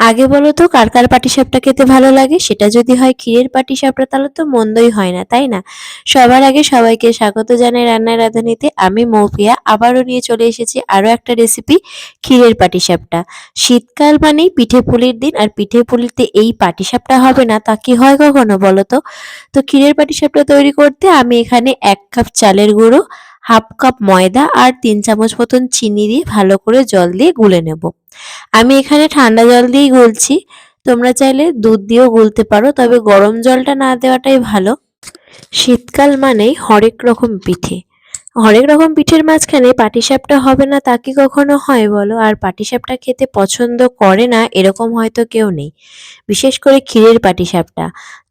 আগে বলো তো, কার কার পাটিসাপটা খেতে ভালো লাগে? সেটা যদি হয় ক্ষীরের পাটিসাপটা, তাহলে তো মন্দই হয় না, তাই না? সবার আগে সবাইকে স্বাগত জানাই রান্নার রাঁধুনিতে। আমি মৌপিয়া আবারও নিয়ে চলে এসেছি আরও একটা রেসিপি ক্ষীরের পাটিসাপটা। শীতকাল মানেই পিঠে পুলির দিন, আর পিঠে পুলিতে এই পাটিসাপটা হবে না, তা কি হয় কখনো বলো তো? তো ক্ষীরের পাটিসাপটা তৈরি করতে আমি এখানে এক কাপ চালের গুঁড়ো, হাফ কাপ ময়দা, আর তিন চামচ মতন চিনি দিয়ে ভালো করে জল দিয়ে গুলে নেব। আমি এখানে ঠান্ডা জল দিয়েই গুলছি। তোমরা চাইলে দুধ দিয়েও গুলতে পারো, তবে গরম জলটা না দেওয়াটাই ভালো। শীতকাল মানেই হরেক রকম পিঠে। হরেক রকম পিঠের মাঝখানে পাটিসাপটা হবে না তা কি কখনো হয় বলো? আর পাটিসাপটা খেতে পছন্দ করে না, এরকম হয়তো কেউ নেই। বিশেষ করে ক্ষীরের পাটিসাপটা।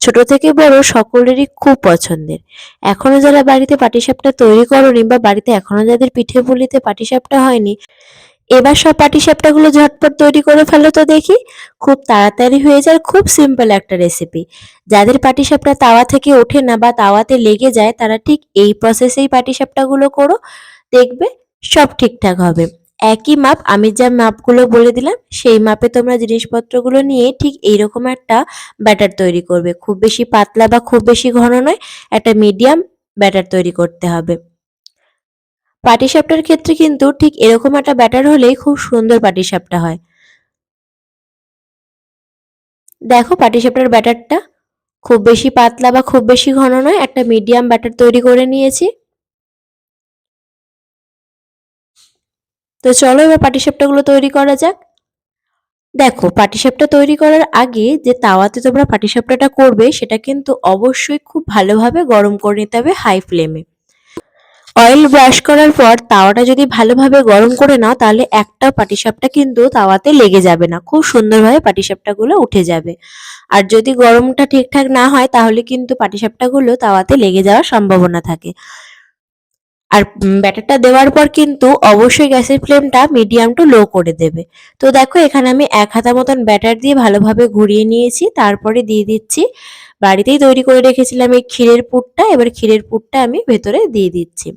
ছোট থেকে বড় সকলেরই খুব পছন্দের। এখনও যারা বাড়িতে পাটিসাপটা তৈরি করনি বা বাড়িতে এখনও যাদের পিঠে পুলিতে পাটিসাপটা হয়নি এবার সব পাটিসাপটাগুলো ঝটপট তৈরি করে ফেলো তো দেখি। খুব তাড়াতাড়ি হয়ে যায়, খুব সিম্পল একটা রেসিপি যাদের পাটিসাপটা তাওয়া থেকে ওঠে না বা তাওয়াতে লেগে যায়, তারা ঠিক এই প্রসেসেই পাটিসাপটাগুলো করো, দেখবে সব ঠিকঠাক হবে। একই মাপ, আমি যা মাপগুলো বলে দিলাম, সেই মাপে তোমরা জিনিসপত্রগুলো নিয়ে ঠিক এইরকম একটা ব্যাটার তৈরি করবে। খুব বেশি পাতলা বা খুব বেশি ঘন নয়, একটা মিডিয়াম ব্যাটার তৈরি করতে হবে। পাটিসাপটার ক্ষেত্রে কিন্তু ঠিক এরকম একটা ব্যাটার হলেই খুব সুন্দর পাটিসাপটা হয়। দেখো পাটিসাপটার ব্যাটারটা খুব বেশি পাতলা বা খুব বেশি ঘন নয়, একটা মিডিয়াম ব্যাটার তৈরি করে নিয়েছি। তো চলো এবার পাটিসাপটাগুলো তৈরি করা যাক। দেখো পাটিসাপটা তৈরি করার আগে যে তাওয়াতে তোমরা পাটিসাপটাটা করবে সেটা কিন্তু অবশ্যই খুব ভালোভাবে গরম করে নিতে হবে হাই ফ্লেমে। অয়েল ব্রাশ করার পর তাওয়াটা যদি ভালোভাবে গরম করে নাও, তাহলে একটা পাটিসাপটা কিন্তু তাওয়াতে লেগে যাবে না। খুব সুন্দরভাবে পাটিসাপটাগুলো উঠে যাবে। আর যদি গরমটা ঠিকঠাক না হয়, তাহলে কিন্তু পাটিসাপটাগুলো তাওয়াতে লেগে যাওয়ার সম্ভাবনা থাকে। আর ব্যাটারটা দেওয়ার পর কিন্তু অবশ্যই গ্যাসের ফ্লেমটা মিডিয়াম টু লো করে দেবে। তো দেখো, এখানে আমি এক হাতা মতন ব্যাটার দিয়ে ভালোভাবে ঘুরিয়ে নিয়েছি। তারপরে দিয়ে দিচ্ছি, বাড়িতেই তৈরি করে রেখেছিলাম এই ক্ষীরের পুরটা। এবার ক্ষীরের পুরটা আমি ভেতরে দিয়ে দিচ্ছি।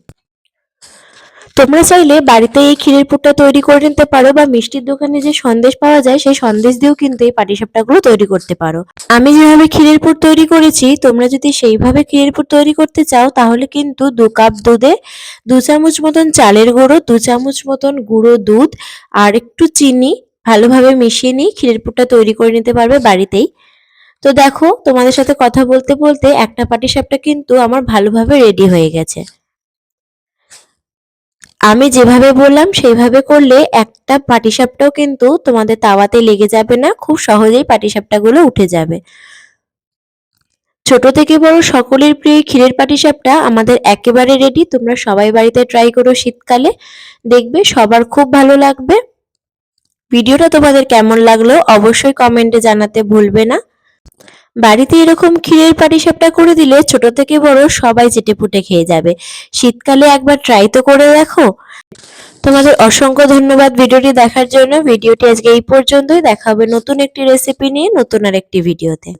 তোমরা চাইলে বাড়িতে এই ক্ষীরের পুরটা তৈরি করে নিতে পারো বা মিষ্টির দোকানে যে সন্দেশ পাওয়া যায়, সেই সন্দেশ দিয়েও কিন্তু এই পাটিসাপটাগুলো তৈরি করতে পারো। আমি যেভাবে ক্ষীরের পুর তৈরি করেছি, তোমরা যদি সেইভাবে ক্ষীরের পুর তৈরি করতে চাও, তাহলে কিন্তু দু কাপ দুধে দু চামচ মতন চালের গুঁড়ো, দু চামচ মতন গুঁড়ো দুধ, আর একটু চিনি ভালোভাবে মিশিয়ে নিয়ে ক্ষীরের পুরটা তৈরি করে নিতে পারবে বাড়িতেই। তো দেখো, তোমাদের সাথে কথা বলতে বলতে একটা পাটিসাপটা কিন্তু আমার ভালোভাবে রেডি হয়ে গেছে। আমি যেভাবে বললাম, সেইভাবে করলে একটা পাটিসাপটাও কিন্তু তোমাদের তাওয়াতে লেগে যাবে না, খুব সহজেই পাটিসাপটাগুলো উঠে যাবে। ছোট থেকে বড় সকলের প্রিয় ক্ষীরের পাটিসাপটা আমাদের একেবারে রেডি তোমরা সবাই বাড়িতে ট্রাই করো শীতকালে। দেখবে সবার খুব ভালো লাগবে। ভিডিওটা তোমাদের কেমন লাগল অবশ্যই কমেন্টে জানাতে ভুলবে না। বাড়িতে এরকম ক্ষীরের পাটিসাপটা করে দিলে ছোট থেকে বড় সবাই চেটে পুটে খেয়ে যাবে। শীতকালে একবার ট্রাই তো করে দেখো। তোমাদের অসংখ্য ধন্যবাদ ভিডিওটি দেখার জন্য। ভিডিওটি আজকে এই পর্যন্তই। দেখা হবে নতুন একটি রেসিপি নিয়ে নতুন আর একটি ভিডিওতে।